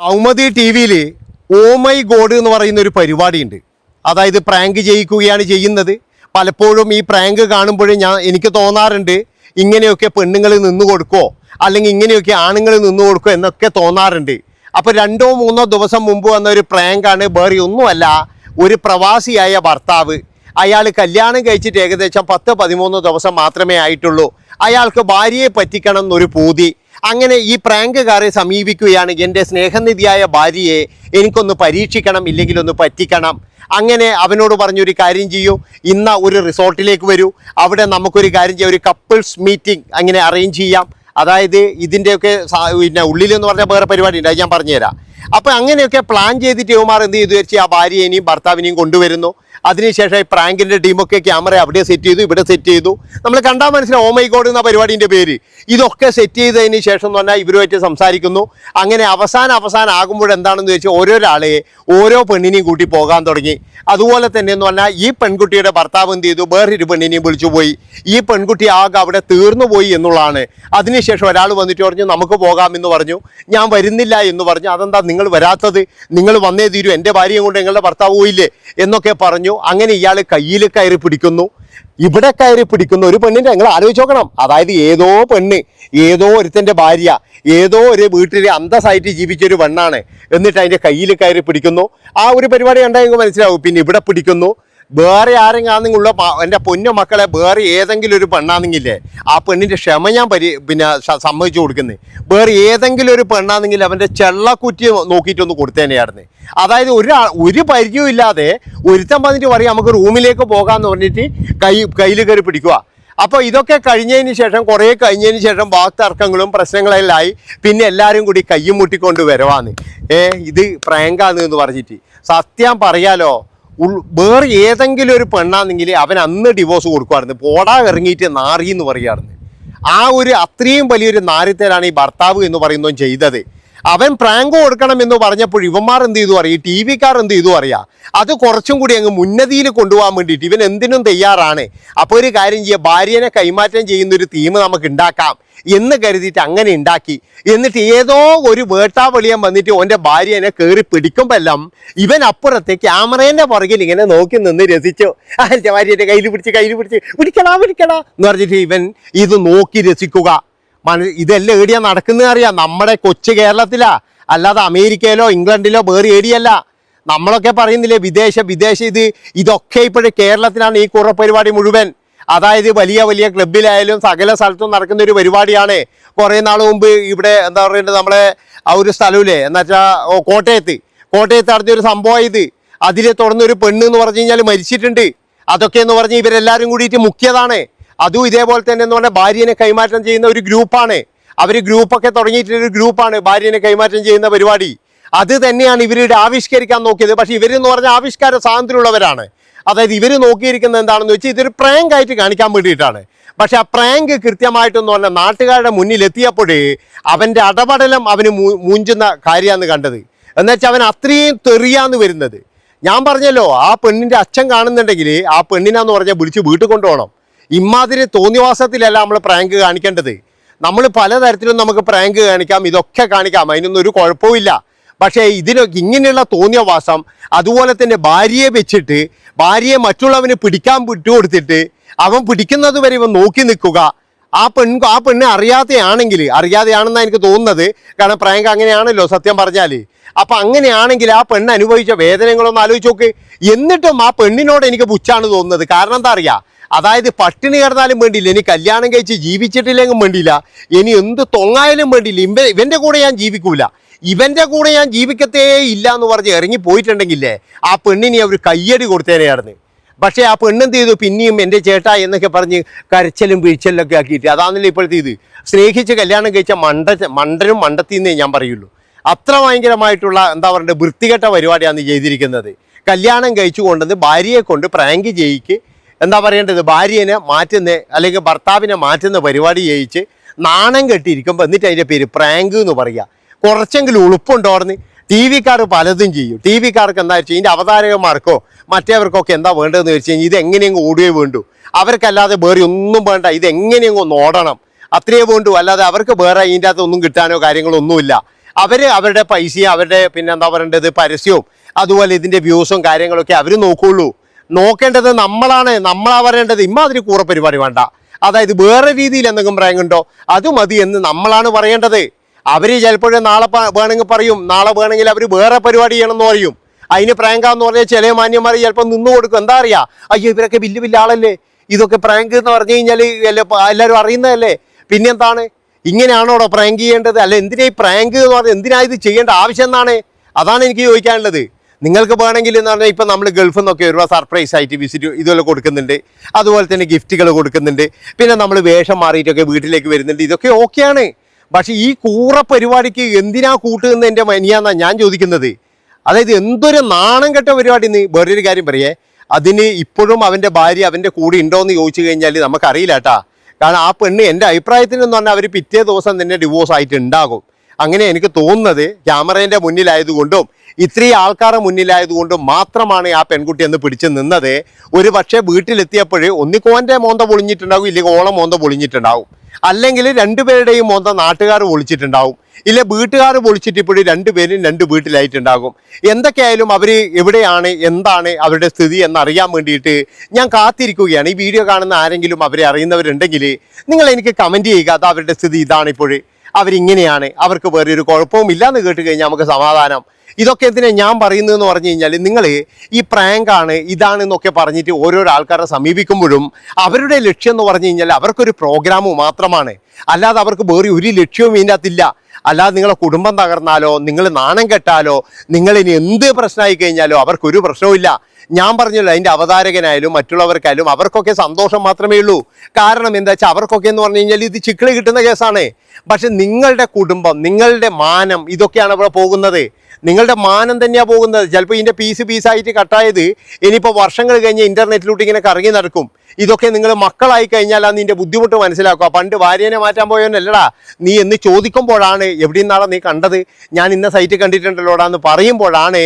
ഔമതി T വിയിൽ oh my God എന്ന് പറയുന്ന ഒരു പരിപാടിയുണ്ട്. അതായത് പ്രാങ്ക് ചെയ്യിക്കുകയാണ് ചെയ്യുന്നത്. പലപ്പോഴും ഈ പ്രാങ്ക് കാണുമ്പോഴും ഞാൻ എനിക്ക് തോന്നാറുണ്ട് ഇങ്ങനെയൊക്കെ പെണ്ണുങ്ങൾ നിന്ന് കൊടുക്കോ അല്ലെങ്കിൽ ഇങ്ങനെയൊക്കെ ആണുങ്ങൾ നിന്ന് കൊടുക്കോ എന്നൊക്കെ തോന്നാറുണ്ട്. അപ്പോൾ രണ്ടോ മൂന്നോ ദിവസം മുമ്പ് വന്ന ഒരു പ്രാങ്കാണ് വേറെ ഒന്നുമല്ല ഒരു പ്രവാസിയായ ഭർത്താവ്. അയാൾ കല്യാണം കഴിച്ചിട്ട് ഏകദേശം പത്ത് പതിമൂന്ന് ദിവസം മാത്രമേ ആയിട്ടുള്ളൂ. അയാൾക്ക് ഭാര്യയെ പറ്റിക്കണം എന്നൊരു പൂതി. അങ്ങനെ ഈ പ്രാങ്കുകാരെ സമീപിക്കുകയാണ് എന്റെ സ്നേഹനിധിയായ ഭാര്യയെ എനിക്കൊന്ന് പരീക്ഷിക്കണം ഇല്ലെങ്കിൽ ഒന്ന് പറ്റിക്കണം. അങ്ങനെ അവനോട് പറഞ്ഞൊരു കാര്യം ചെയ്യൂ. ഇന്ന ഒരു റിസോർട്ടിലേക്ക് വരൂ. അവിടെ നമുക്കൊരു കാര്യം ചെയ്യാം. ഒരു കപ്പിൾസ് മീറ്റിംഗ് അങ്ങനെ അറേഞ്ച് ചെയ്യാം. അതായത് ഇതിന്റെയൊക്കെ പിന്നെ ഉള്ളിലെന്ന് പറഞ്ഞാൽ വേറെ പരിപാടി ഉണ്ട്. അത് ഞാൻ പറഞ്ഞുതരാം. അപ്പോൾ അങ്ങനെയൊക്കെ പ്ലാൻ ചെയ്തിട്ട് യുവമാർ എന്ത് ചെയ്തു? വെച്ചാൽ ആ ഭാര്യയെയും ഭർത്താവിനെയും കൊണ്ടുവരുന്നു. അതിനുശേഷം ഈ പ്രാങ്കിന്റെ ടീമൊക്കെ ക്യാമറ അവിടെ സെറ്റ് ചെയ്തു ഇവിടെ സെറ്റ് ചെയ്തു. നമ്മൾ കണ്ടാൽ ഓ മൈ ഗോഡ് എന്ന പരിപാടിന്റെ പേര്. ഇതൊക്കെ സെറ്റ് ചെയ്തതിന് ശേഷം എന്ന് പറഞ്ഞാൽ ഇവരുമായിട്ട് സംസാരിക്കുന്നു. അങ്ങനെ അവസാനം അവസാനം ആകുമ്പോൾ എന്താണെന്ന് വെച്ചാൽ ഓരോരാളെ ഓരോ പെണ്ണിനെയും കൂട്ടി പോകാൻ തുടങ്ങി. അതുപോലെ തന്നെ എന്ന് പറഞ്ഞാൽ ഈ പെൺകുട്ടിയുടെ ഭർത്താവ് എന്ത് ചെയ്തു? വേറൊരു പെണ്ണിനെയും വിളിച്ചു പോയി. ഈ പെൺകുട്ടി ആകെ അവിടെ തീർന്നു പോയി എന്നുള്ളതാണ്. അതിനുശേഷം ഒരാൾ വന്നിട്ട് പറഞ്ഞു നമുക്ക് പോകാമെന്ന് പറഞ്ഞു. ഞാൻ വരുന്നില്ല എന്ന് പറഞ്ഞു. അതെന്താ നിങ്ങൾ വരാത്തത്? നിങ്ങൾ വന്നേ തീരൂ. എന്റെ ഭാര്യയും കൊണ്ട് നിങ്ങളുടെ ഭർത്താവ് പോയില്ലേ എന്നൊക്കെ പറഞ്ഞു. അങ്ങനെ ഇയാൾ കയ്യിൽ കയറി പിടിക്കുന്നു. ഇവിടെ കയറി പിടിക്കുന്ന ഒരു പെണ്ണിന്റെ നിങ്ങൾ ആലോചിച്ച് നോക്കണം. അതായത് ഏതോ പെണ്ണ് ഏതോ ഒരുത്തന്റെ ഭാര്യ ഏതോ ഒരു വീട്ടിലെ അന്തസ്സായിട്ട് ജീവിച്ച ഒരു പെണ്ണാണ്. എന്നിട്ട് അതിന്റെ കയ്യിൽ കയറി പിടിക്കുന്നു. ആ ഒരു പരിപാടി കണ്ടാൽ മനസ്സിലാവും. പിന്നെ ഇവിടെ പിടിക്കുന്നു. വേറെ ആരെങ്കിലും എന്റെ പൊന്നു മക്കളെ വേറെ ഏതെങ്കിലും ഒരു പെണ്ണാണെങ്കിലേ ആ പെണ്ണിന്റെ ക്ഷമ ഞാൻ പരി പിന്നെ സമ്മതിച്ചു കൊടുക്കുന്നത് വേറെ ഏതെങ്കിലും ഒരു പെണ്ണാണെങ്കിൽ അവന്റെ ചെള്ളക്കുറ്റി നോക്കിയിട്ടൊന്ന് കൊടുത്തേനെയായിരുന്നു അതായത് ഒരു ഒരു പരിചയവും ഇല്ലാതെ ഒരുത്തൻ വന്നിട്ട് പറയും നമുക്ക് റൂമിലേക്ക് പോകാമെന്ന് പറഞ്ഞിട്ട് കൈ കയ്യിൽ കയറി പിടിക്കുക അപ്പോൾ ഇതൊക്കെ കഴിഞ്ഞതിന് ശേഷം കുറേ കഴിഞ്ഞതിന് ശേഷം വാക്തർക്കങ്ങളും പ്രശ്നങ്ങളെല്ലാം ആയി. പിന്നെ എല്ലാവരും കൂടി കയ്യും മുട്ടിക്കൊണ്ട് വരവാന്ന്. ഏ ഇത് പ്രാങ്കാന്ന് എന്ന് പറഞ്ഞിട്ട്. സത്യം പറയാലോ വേറെ ഏതെങ്കിലും ഒരു പെണ്ണാണെങ്കിൽ അവൻ അന്ന് ഡിവോഴ്സ് കൊടുക്കുമായിരുന്നു പോടാ ഇറങ്ങിയിട്ട് നാറി എന്ന് പറയുമായിരുന്നു ആ ഒരു അത്രയും വലിയൊരു നാരിത്തേരാണ് ഈ ഭർത്താവ് എന്ന് പറയുന്നതും ചെയ്തത്. അവൻ പ്രാങ്ക് കൊടുക്കണം എന്ന് പറഞ്ഞപ്പോൾ ഇവന്മാർ എന്ത് ചെയ്തു അറിയാം? ടി വിക്കാർ എന്ത് ചെയ്തു അറിയാം? അത് കുറച്ചും കൂടി അങ്ങ് ഉന്നതിയിൽ കൊണ്ടുപോകാൻ വേണ്ടിയിട്ട് ഇവൻ എന്തിനും തയ്യാറാണ്. അപ്പോൾ ഒരു കാര്യം ചെയ്യുക ഭാര്യനെ കൈമാറ്റം ചെയ്യുന്ന ഒരു തീം നമുക്ക് ഉണ്ടാക്കാം എന്ന് കരുതിയിട്ട് അങ്ങനെ ഉണ്ടാക്കി. എന്നിട്ട് ഏതോ ഒരു വേട്ടാവളിയൻ വന്നിട്ട് ഓന്റെ ഭാര്യനെ കയറി പിടിക്കുമ്പെല്ലാം ഇവൻ അപ്പുറത്തെ ക്യാമറേന്റെ പുറകിൽ ഇങ്ങനെ നോക്കി നിന്ന് രസിച്ചു. എന്റെ ഭാര്യയുടെ കയ്യിൽ പിടിച്ച് കയ്യിൽ പിടിച്ച് പിടിക്കടാ പിടിക്കടാ എന്ന് പറഞ്ഞിട്ട് ഇവൻ ഇത് നോക്കി രസിക്കുക. ഇതെല്ലാം ഏടിയാ നടക്കുന്നത് അറിയാം. നമ്മുടെ കൊച്ചു കേരളത്തിലാ. അല്ലാതെ അമേരിക്കയിലോ ഇംഗ്ലണ്ടിലോ വേറെ ഏടിയല്ല നമ്മളൊക്കെ പറയുന്നില്ലേ വിദേശ വിദേശ ഇത് ഇതൊക്കെ ഇപ്പോഴും കേരളത്തിലാണ് ഈ കുറ പരിപാടി മുഴുവൻ. അതായത് വലിയ വലിയ ക്ലബിലായാലും സകല സ്ഥലത്തും നടക്കുന്ന ഒരു പരിപാടിയാണ്. കുറേ നാൾ മുമ്പ് ഇവിടെ എന്താ പറയുന്നത് നമ്മളെ ആ ഒരു സ്ഥലമില്ലേ എന്ന് വെച്ചാൽ കോട്ടയത്ത്. കോട്ടയത്ത് നടത്തിയൊരു സംഭവം ഇത്. അതിലെ തുടർന്നൊരു പെണ്ണ് എന്ന് പറഞ്ഞു കഴിഞ്ഞാൽ മരിച്ചിട്ടുണ്ട്. അതൊക്കെ എന്ന് പറഞ്ഞ് ഇവരെല്ലാവരും കൂടിയിട്ട് മുഖ്യതാണ് അതും ഇതേപോലെ തന്നെ എന്ന് പറഞ്ഞാൽ ഭാര്യനെ കൈമാറ്റം ചെയ്യുന്ന ഒരു ഗ്രൂപ്പാണ്. അവർ ഗ്രൂപ്പൊക്കെ തുടങ്ങിയിട്ടുള്ള ഒരു ഗ്രൂപ്പാണ് ഭാര്യനെ കൈമാറ്റം ചെയ്യുന്ന പരിപാടി. അത് തന്നെയാണ് ഇവരുടെ ആവിഷ്കരിക്കാൻ നോക്കിയത്. പക്ഷേ ഇവരെന്ന് പറഞ്ഞാൽ ആവിഷ്കാര സാധനത്തിലുള്ളവരാണ്. അതായത് ഇവർ നോക്കിയിരിക്കുന്നത് എന്താണെന്ന് വെച്ചാൽ ഇതൊരു പ്രാങ്ക് ആയിട്ട് കാണിക്കാൻ വേണ്ടിയിട്ടാണ്. പക്ഷെ ആ പ്രാങ്ക് കൃത്യമായിട്ടെന്ന് പറഞ്ഞാൽ നാട്ടുകാരുടെ മുന്നിൽ എത്തിയപ്പോഴേ അവന്റെ അടപടലം അവന് മൂഞ്ചുന്ന കാര്യമാണ് കണ്ടത്. എന്നുവെച്ചാൽ അവൻ അത്രയും തെറിയാന്ന് വരുന്നത്. ഞാൻ പറഞ്ഞല്ലോ ആ പെണ്ണിന്റെ അച്ഛൻ കാണുന്നുണ്ടെങ്കിൽ ആ പെണ്ണിനാന്ന് പറഞ്ഞാൽ വിളിച്ച് വീട്ടിൽ കൊണ്ടുപോകണം. ഇമാതിരി തോന്നിവാസത്തിലല്ല നമ്മൾ പ്രാങ്ക് കാണിക്കേണ്ടത്. നമ്മൾ പലതരത്തിലും നമുക്ക് പ്രാങ്ക് കാണിക്കാം ഇതൊക്കെ കാണിക്കാം അതിനൊന്നും ഒരു കുഴപ്പമില്ല പക്ഷേ ഇതിനൊക്കെ ഇങ്ങനെയുള്ള തോന്നിയവാസം അതുപോലെ തന്നെ ഭാര്യയെ വെച്ചിട്ട് ഭാര്യയെ മറ്റുള്ളവന് പിടിക്കാൻ വിട്ടുകൊടുത്തിട്ട് അവൻ പിടിക്കുന്നത് വരെ ഇവൻ നോക്കി നിൽക്കുക. ആ പെൺ ആ പെണ്ണ് അറിയാതെയാണെങ്കിൽ അറിയാതെയാണെന്നാണ് എനിക്ക് തോന്നുന്നത്. കാരണം പ്രാങ്ക് അങ്ങനെയാണല്ലോ സത്യം പറഞ്ഞാൽ അപ്പം അങ്ങനെയാണെങ്കിൽ ആ പെണ്ണ് അനുഭവിച്ച വേദനകളൊന്നും ആലോചിച്ച് നോക്ക്. എന്നിട്ടും ആ പെണ്ണിനോട് എനിക്ക് പുച്ഛാണ് തോന്നുന്നത്. കാരണം എന്താ അറിയാ? അതായത് പട്ടിണി കിടന്നാലും വേണ്ടിയില്ല. ഇനി കല്യാണം കഴിച്ച് ജീവിച്ചിട്ടില്ലെങ്കിൽ വേണ്ടിയില്ല. ഇനി എന്ത് തൊങ്ങായാലും വേണ്ടിയില്ല. ഇവ ഇവന്റെ കൂടെ ഞാൻ ജീവിക്കൂല. ഇവന്റെ കൂടെ ഞാൻ ജീവിക്കത്തേ ഇല്ല എന്ന് പറഞ്ഞ് ഇറങ്ങി പോയിട്ടുണ്ടെങ്കിലേ ആ പെണ്ണിനെ അവർ കയ്യടി കൊടുത്തേനെയായിരുന്നു പക്ഷേ ആ പെണ്ണെന്ത് ചെയ്തു? പിന്നെയും എന്റെ ചേട്ട എന്നൊക്കെ പറഞ്ഞ് കരച്ചലും വീഴ്ചലും ഒക്കെ ആക്കിയിട്ട് അതാണല്ലോ ഇപ്പോഴത്തെ ഇത്. സ്നേഹിച്ച് കല്യാണം കഴിച്ച മണ്ട മണ്ടനും മണ്ടത്തിന്നേ ഞാൻ പറയുള്ളൂ. അത്ര ഭയങ്കരമായിട്ടുള്ള എന്താ പറയുക വൃത്തികെട്ട പരിപാടിയാണ് ചെയ്തിരിക്കുന്നത്. കല്യാണം കഴിച്ചു കൊണ്ടുവന്ന് ഭാര്യയെ കൊണ്ട് പ്രാങ്ക് ചെയ്യിക്ക് എന്താ പറയേണ്ടത്? ഭാര്യനെ മാറ്റുന്ന അല്ലെങ്കിൽ ഭർത്താവിനെ മാറ്റുന്ന പരിപാടി ചെയ്യിച്ച് നാണം കെട്ടിയിരിക്കുമ്പോൾ എന്നിട്ട് അതിന്റെ പേര് പ്രാങ്ക് എന്ന് പറയുക. കുറച്ചെങ്കിലും ഉളുപ്പുണ്ടോർന്ന് ടി വിക്കാർ പലതും ചെയ്യും. ടി വിക്കാർക്ക് എന്താ വെച്ചാൽ ഇതിന്റെ അവതാരകന്മാർക്കോ മറ്റേവർക്കൊക്കെ എന്താ വേണ്ടതെന്ന് വെച്ച് കഴിഞ്ഞാൽ ഇത് എങ്ങനെയെങ്കിലും ഓടുകയേ വേണ്ടു. അവർക്കല്ലാതെ വേറെ ഒന്നും വേണ്ട. ഇത് എങ്ങനെയെങ്കിലും ഒന്ന് ഓടണം. അത്രയേ വേണ്ടു. അല്ലാതെ അവർക്ക് വേറെ ഇതിന്റെ അകത്ത് ഒന്നും കിട്ടാനോ കാര്യങ്ങളോ ഒന്നുമില്ല അവർ അവരുടെ പൈസയും അവരുടെ പിന്നെ എന്താ പറയേണ്ടത് പരസ്യവും അതുപോലെ ഇതിന്റെ വ്യൂസും കാര്യങ്ങളൊക്കെ അവർ നോക്കുള്ളൂ. നോക്കേണ്ടത് നമ്മളാണ്. നമ്മളാ വരേണ്ടത് ഇമ്മാതിരി കൂറ പരിപാടി വേണ്ട. അതായത് വേറെ രീതിയിൽ എന്തെങ്കിലും പറയുന്നുണ്ടോ അത് മതി എന്ന് നമ്മളാണ് പറയേണ്ടത്. അവർ ചിലപ്പോഴും നാളെ വേണമെങ്കിൽ പറയും. നാളെ വേണമെങ്കിൽ അവർ വേറെ പരിപാടി ചെയ്യണമെന്ന് പറയും. അതിന് പ്രാങ്കാന്ന് പറഞ്ഞാൽ ചില മാന്യന്മാർ ചിലപ്പോൾ നിന്ന് കൊടുക്കും. എന്താ അറിയാ? അയ്യോ ഇവരൊക്കെ വലിയ വലിയ ആളല്ലേ? ഇതൊക്കെ പ്രാങ്ക് എന്ന് പറഞ്ഞു കഴിഞ്ഞാൽ എല്ലാവരും അറിയുന്നതല്ലേ? പിന്നെന്താണ്? ഇങ്ങനെയാണോടോ പ്രാങ്ക് ചെയ്യേണ്ടത്? അല്ല എന്തിനാ ഈ പ്രാങ്ക് എന്ന് പറഞ്ഞാൽ എന്തിനാ ഇത് ചെയ്യേണ്ട ആവശ്യം എന്നാണ്? അതാണ് എനിക്ക് ചോദിക്കാനുള്ളത്. നിങ്ങൾക്ക് വേണമെങ്കിൽ എന്ന് പറഞ്ഞാൽ ഇപ്പം നമ്മൾ ഗൾഫിൽ നിന്നൊക്കെ ഒരുപാട് സർപ്രൈസ് ആയിട്ട് വിസിറ്റ് ഇതുപോലെ കൊടുക്കുന്നുണ്ട്. അതുപോലെ തന്നെ ഗിഫ്റ്റുകൾ കൊടുക്കുന്നുണ്ട്. പിന്നെ നമ്മൾ വേഷം മാറിയിട്ടൊക്കെ വീട്ടിലേക്ക് വരുന്നുണ്ട്. ഇതൊക്കെ ഓക്കെയാണ് പക്ഷേ ഈ കൂറ പരിപാടിക്ക് എന്തിനാ കൂട്ടുന്നത് എന്റെ മനിയാന്നാണ് ഞാൻ ചോദിക്കുന്നത്. അതായത് എന്തൊരു നാണം കെട്ട പരിപാടി എന്ന് വേറൊരു കാര്യം പറയേ. അതിന് ഇപ്പോഴും അവന്റെ ഭാര്യ അവന്റെ കൂടെ ഉണ്ടോ എന്ന് ചോദിച്ചു കഴിഞ്ഞാൽ നമുക്കറിയില്ല കേട്ടാ. കാരണം ആ പെണ്ണ് എന്റെ അഭിപ്രായത്തിൽ എന്ന് പറഞ്ഞാൽ അവർ പിറ്റേ ദിവസം തന്നെ ഡിവോഴ്സ് ആയിട്ട് ഉണ്ടാകും. അങ്ങനെ എനിക്ക് തോന്നുന്നത് ക്യാമറേന്റെ മുന്നിലായതുകൊണ്ടും ഇത്രയും ആൾക്കാരുടെ മുന്നിലായതുകൊണ്ട് മാത്രമാണ് ആ പെൺകുട്ടി എന്ന് പിടിച്ചു നിന്നത്. ഒരു പക്ഷേ വീട്ടിലെത്തിയപ്പോൾ ഒന്നിക്കോന്റെ മോന്ത പൊളിഞ്ഞിട്ടുണ്ടാകും ഇല്ലെങ്കിൽ ഓളം മോന്ത പൊളിഞ്ഞിട്ടുണ്ടാവും. അല്ലെങ്കിൽ രണ്ടുപേരുടെയും മോന്ത നാട്ടുകാർ പൊളിച്ചിട്ടുണ്ടാവും. ഇല്ല വീട്ടുകാർ പൊളിച്ചിട്ട് ഇപ്പോഴും രണ്ടുപേരും രണ്ട് വീട്ടിലായിട്ടുണ്ടാകും. എന്തൊക്കെയായാലും അവർ എവിടെയാണ് എന്താണ് അവരുടെ സ്ഥിതി എന്നറിയാൻ വേണ്ടിയിട്ട് ഞാൻ കാത്തിരിക്കുകയാണ്. ഈ വീഡിയോ കാണുന്ന ആരെങ്കിലും അവരെ അറിയുന്നവരുണ്ടെങ്കിൽ നിങ്ങൾ എനിക്ക് കമന്റ് ചെയ്യുക. അത് അവരുടെ സ്ഥിതി ഇതാണ് ഇപ്പോഴും. അവരിങ്ങനെയാണ്. അവർക്ക് വേറെ ഒരു കുഴപ്പവും ഇല്ലാന്ന് കേട്ട് കഴിഞ്ഞാൽ നമുക്ക് സമാധാനം. ഇതൊക്കെ എന്തിനാ ഞാൻ പറയുന്നതെന്ന് പറഞ്ഞു കഴിഞ്ഞാൽ നിങ്ങൾ ഈ പ്രാങ്കാണ് ഇതാണെന്നൊക്കെ പറഞ്ഞിട്ട് ഓരോരോ ആൾക്കാരെ സമീപിക്കുമ്പോഴും അവരുടെ ലക്ഷ്യം എന്ന് പറഞ്ഞു കഴിഞ്ഞാൽ അവർക്കൊരു പ്രോഗ്രാം മാത്രമാണ്. അല്ലാതെ അവർക്ക് വേറെ ഒരു ലക്ഷ്യവും ഇതിനകത്തില്ല. അല്ലാതെ നിങ്ങളെ കുടുംബം തകർന്നാലോ നിങ്ങൾ നാണം കെട്ടാലോ നിങ്ങളിനി എന്ത് പ്രശ്നമായി കഴിഞ്ഞാലോ അവർക്കൊരു പ്രശ്നവുമില്ല. ഞാൻ പറഞ്ഞല്ലോ അതിന്റെ അവതാരകനായാലും മറ്റുള്ളവർക്കായാലും അവർക്കൊക്കെ സന്തോഷം മാത്രമേ ഉള്ളൂ. കാരണം എന്താ വെച്ചാൽ അവർക്കൊക്കെ എന്ന് പറഞ്ഞു കഴിഞ്ഞാൽ ഇത് ചിക്കിളി കിട്ടുന്ന കേസാണ്. പക്ഷെ നിങ്ങളുടെ കുടുംബം നിങ്ങളുടെ മാനം ഇതൊക്കെയാണ് ഇവിടെ പോകുന്നത്. നിങ്ങളുടെ മാനം തന്നെയാണ് പോകുന്നത്. ചിലപ്പോൾ ഇതിന്റെ പീസ് പീസായിട്ട് കട്ടായത് ഇനിയിപ്പോൾ വർഷങ്ങൾ കഴിഞ്ഞ് ഇന്റർനെറ്റിലോട്ട് ഇങ്ങനെ കറങ്ങി നടക്കും. ഇതൊക്കെ നിങ്ങൾ മക്കളായി കഴിഞ്ഞാൽ ആ നിന്റെ ബുദ്ധിമുട്ട് മനസ്സിലാക്കുക. പണ്ട് ഭാര്യനെ മാറ്റാൻ പോയവനല്ലടാ. നീ എന്ന് ചോദിക്കുമ്പോഴാണ് എവിടെ നിന്നാണോ നീ കണ്ടത്. ഞാൻ ഇന്ന സൈറ്റ് കണ്ടിട്ടുണ്ടല്ലോടാ എന്ന് പറയുമ്പോഴാണ്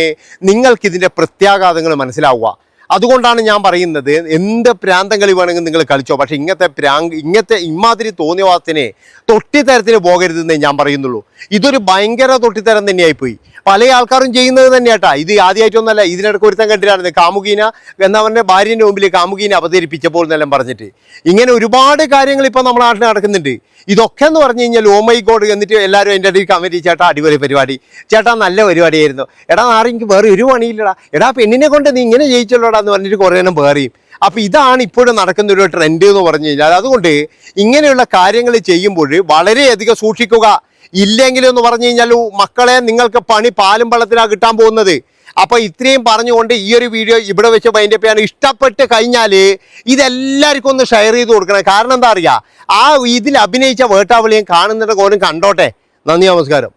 നിങ്ങൾക്ക് ഇതിന്റെ പ്രത്യാഘാതങ്ങൾ മനസ്സിലാവുക. أواع. അതുകൊണ്ടാണ് ഞാൻ പറയുന്നത് എന്ത് പ്രാന്തം കളി വേണമെങ്കിൽ നിങ്ങൾ കളിച്ചോ പക്ഷെ ഇങ്ങനത്തെ പ്രാ ഇങ്ങനത്തെ ഇമാതിരി തോന്നിയവാസത്തിനെ തൊട്ടിത്തരത്തിന് പോകരുതെന്നേ ഞാൻ പറയുന്നുള്ളൂ. ഇതൊരു ഭയങ്കര തൊട്ടിത്തരം തന്നെയായിപ്പോയി. പല ആൾക്കാരും ചെയ്യുന്നത് തന്നെയാട്ടാ. ഇത് ആദ്യമായിട്ടൊന്നല്ല ഇതിനിടയ്ക്ക് ഒരുത്തം കണ്ടിട്ടാണ് കാമുകീന എന്നവന്റെ ഭാര്യന്റെ മുമ്പിൽ കാമുകീനെ അവതരിപ്പിച്ചപ്പോൾ എന്നെല്ലാം പറഞ്ഞിട്ട്. ഇങ്ങനെ ഒരുപാട് കാര്യങ്ങൾ ഇപ്പോൾ നമ്മുടെ നാട്ടിൽ നടക്കുന്നുണ്ട്. ഇതൊക്കെ എന്ന് പറഞ്ഞു കഴിഞ്ഞാൽ ഓ മൈ ഗോഡ് എന്നിട്ട് എല്ലാവരും എന്റെ ഇടയിൽ കമന്റ് ചേട്ടാ അടിപൊളി പരിപാടി. ചേട്ടാ നല്ല പരിപാടിയായിരുന്നു. എടാ നാളെ എനിക്ക് വേറെ ഒരു പണിയില്ലടാ. എടാ പെണ്ണിനെ കൊണ്ട് നീ ഇങ്ങനെ ജയിച്ചല്ലോടാ. എന്ന് പറഞ്ഞിട്ട് കുറേ നേരം വേറെയും. അപ്പോൾ ഇതാണ് ഇപ്പോഴും നടക്കുന്ന ഒരു ട്രെൻഡ് എന്ന് പറഞ്ഞു കഴിഞ്ഞാൽ അതുകൊണ്ട് ഇങ്ങനെയുള്ള കാര്യങ്ങൾ ചെയ്യുമ്പോൾ വളരെയധികം സൂക്ഷിക്കുക. ഇല്ലെങ്കിൽ എന്ന് പറഞ്ഞു കഴിഞ്ഞാൽ മക്കളെ നിങ്ങൾക്ക് പണി പാലും വെള്ളത്തിലാണ് കിട്ടാൻ പോകുന്നത്. അപ്പോൾ ഇത്രയും പറഞ്ഞുകൊണ്ട് ഈ ഒരു വീഡിയോ ഇവിടെ വെച്ച് പേര് ഇഷ്ടപ്പെട്ട് കഴിഞ്ഞാൽ ഇതെല്ലാവർക്കും ഒന്ന് ഷെയർ ചെയ്ത് കൊടുക്കണം. കാരണം എന്താ അറിയാ? ആ ഇതിൽ അഭിനയിച്ച വേട്ടാവിളിയും കാണുന്നുണ്ട് കോലും കണ്ടോട്ടെ. നന്ദി നമസ്കാരം.